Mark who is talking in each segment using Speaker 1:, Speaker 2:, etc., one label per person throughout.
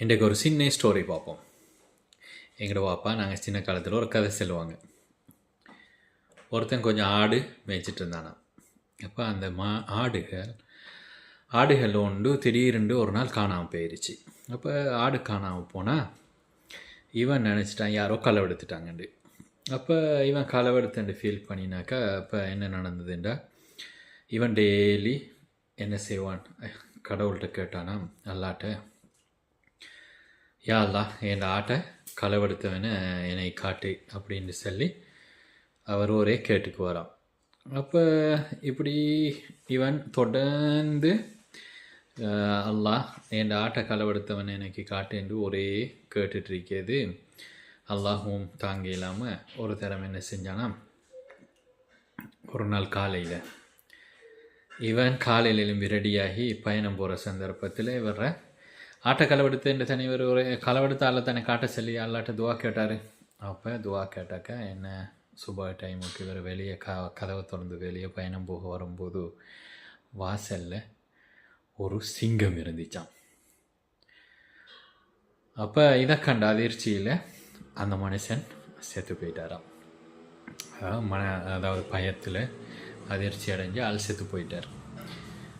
Speaker 1: இன்றைக்கு ஒரு சின்ன ஸ்டோரி பார்ப்போம். எங்களோட பாப்பா நாங்கள் சின்ன காலத்தில் ஒரு கதை சொல்லுவாங்க. ஒருத்தன் கொஞ்சம் ஆடு மேய்ச்சிட்டு இருந்தானா. அப்போ அந்த மா ஆடுகள் ஆடுகள் ஒன்று திடீரென்று ஒரு நாள் காணாமல் போயிருச்சு. அப்போ ஆடு காணாமல் போனால் இவன் நினச்சிட்டான் யாரோ களவெடுத்துட்டாங்கண்டு அப்போ இவன் களவெடுத்துண்டு ஃபீல் பண்ணினாக்கா அப்போ என்ன நடந்ததுண்டா? இவன் டெய்லி என்ன செய்வான்? கடவுள்கிட்ட கேட்டானா அல்லாட்ட யா அல்லா என் ஆட்டை களவெடுத்தவனை என்னை காட்டு அப்படின்னு சொல்லி அவர் ஒரே கேட்டுக்கு வரான் அப்போ இப்படி இவன் தொடர்ந்து அல்லாஹ் என் ஆட்டை களவெடுத்தவன் எனக்கு காட்டேன்னு ஒரே கேட்டுகிட்ருக்கிறது அல்லாஹும் தாங்க இல்லாமல் ஒரு தரம் என்ன செஞ்சானா ஒரு நாள் காலையில் இவன் காலையில் எழும்பி ரெடியாகி பயணம் போகிற சந்தர்ப்பத்தில் இவரை ஆட்டை களவெடுத்து இந்த தனி ஒரு களவெடுத்த ஆளை தானே காட்ட சொல்லி அல்லாட்ட துவா கேட்டார். அப்போ துவா கேட்டாக்கா என்ன சுப டைமுக்கு இவர் வெளியே க கதவை திறந்து வெளியே பயணம் போக வரும்போது வாசலில் ஒரு சிங்கம் இருந்துச்சான் அப்போ இதை கண்ட அதிர்ச்சியில் அந்த மனுஷன் செத்து போயிட்டாராம். அதாவது மன அதாவது பயத்தில் அதிர்ச்சி அடைஞ்சு ஆள் செத்து போயிட்டார்.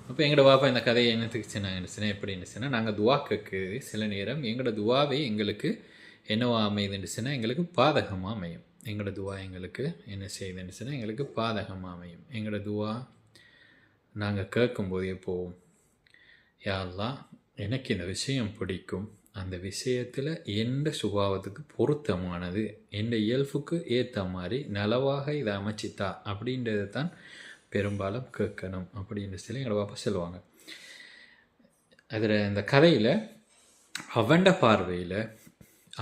Speaker 1: அப்போ எங்களோட பாப்பா இந்த கதையை என்னத்துக்கு சின்ன இருந்துச்சுன்னா எப்படி இருந்துச்சுன்னா நாங்கள் துவா கேட்குறது சில நேரம் எங்களோட துவாவே எங்களுக்கு என்னவா அமையுதுன்னுச்சுன்னா எங்களுக்கு பாதகமாக அமையும். எங்களோட துவா எங்களுக்கு என்ன செய்யுதுன்னுச்சுன்னா எங்களுக்கு பாதகமாக அமையும். எங்களோட துவா நாங்கள் கேட்கும்போது எப்போவும் யாரெல்லாம் எனக்கு இந்த விஷயம் பிடிக்கும். அந்த விஷயத்தில் எந்த சுபாவத்துக்கு பொருத்தமானது? எந்த இயல்புக்கு ஏற்ற மாதிரி நலவாக இதை அமைச்சித்தா? அப்படின்றத தான் பெரும்பாலும் கேட்கணும் அப்படின்னு சொல்லி எங்களோட பாப்பா சொல்லுவாங்க. அதில் இந்த கதையில் அவண்ட பார்வையில்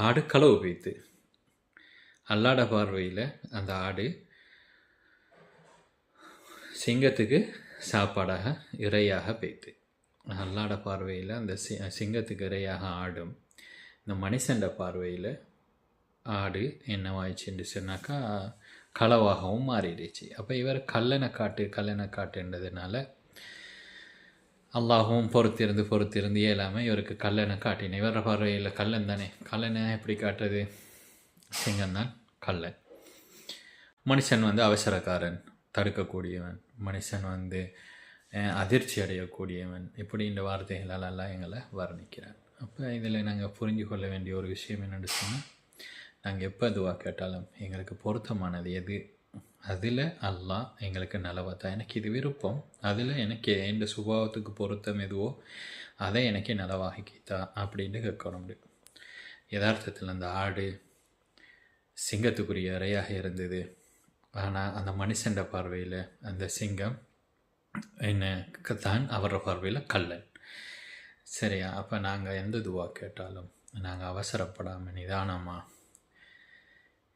Speaker 1: ஆடு களவு வைத்து அல்லாட பார்வையில் அந்த ஆடு சிங்கத்துக்கு சாப்பாடாக இரையாக பேத்து அல்லாட பார்வையில் அந்த சி சிங்கத்துக்கு இரையாக ஆடும். இந்த மனுஷண்ட பார்வையில் ஆடு என்னவாயிடுச்சுன்னு சொன்னாக்கா களவாகவும் மாறிடுச்சு. அப்போ இவர் கல்லனை காட்டு கல்லனை காட்டுன்றதுனால அல்லாஹும் பொறுத்திருந்து பொறுத்திருந்து இயலாமல் இவருக்கு கல்லனை காட்டினேன் இவர பார்வையில் கல்லன் தானே. கல்லனை எப்படி காட்டுறது? சிங்கம் தான் கல்லன் மனுஷன் வந்து அவசரக்காரன் தடுக்கக்கூடியவன். மனுஷன் வந்து அதிர்ச்சி அடையக்கூடியவன். இப்படி இந்த வார்த்தைகளால் எல்லாம் எங்களை வர்ணிக்கிறான் அப்போ இதில் நாங்கள் புரிஞ்சு கொள்ள வேண்டிய ஒரு விஷயம் என்னென்னு சொன்னால் நாங்கள் எப்போ துவா கேட்டாலும் எங்களுக்கு பொருத்தமானது எது? அதில் அல்லாஹ் எங்களுக்கு நலவத்தா. எனக்கு இது விருப்பம். அதில் எனக்கு எந்த சுபாவத்துக்கு பொருத்தம் எதுவோ அதை எனக்கு நலவாகிக்கித்தா அப்படின்னு கேட்கணும் யதார்த்தத்தில் அந்த ஆடு சிங்கத்துக்குரிய அறையாக இருந்தது. ஆனால் அந்த மனுஷன்ற பார்வையில் அந்த சிங்கம் என்ன தான் அவரோட பார்வையில் கல்லன் சரியா? அப்போ நாங்கள் எந்த துவா கேட்டாலும் நாங்கள் அவசரப்படாமல் நிதானமாக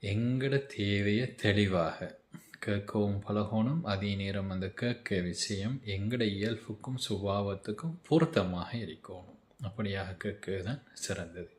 Speaker 1: எங்களோட தேவையை தெளிவாக. கேட்கவும் பழகணும் அதே நேரம் அந்த கேட்க விஷயம் எங்களோட இயல்புக்கும் சுபாவத்துக்கும் பொருத்தமாக இருக்கணும். அப்படியாக கேட்க தான் சிறந்தது.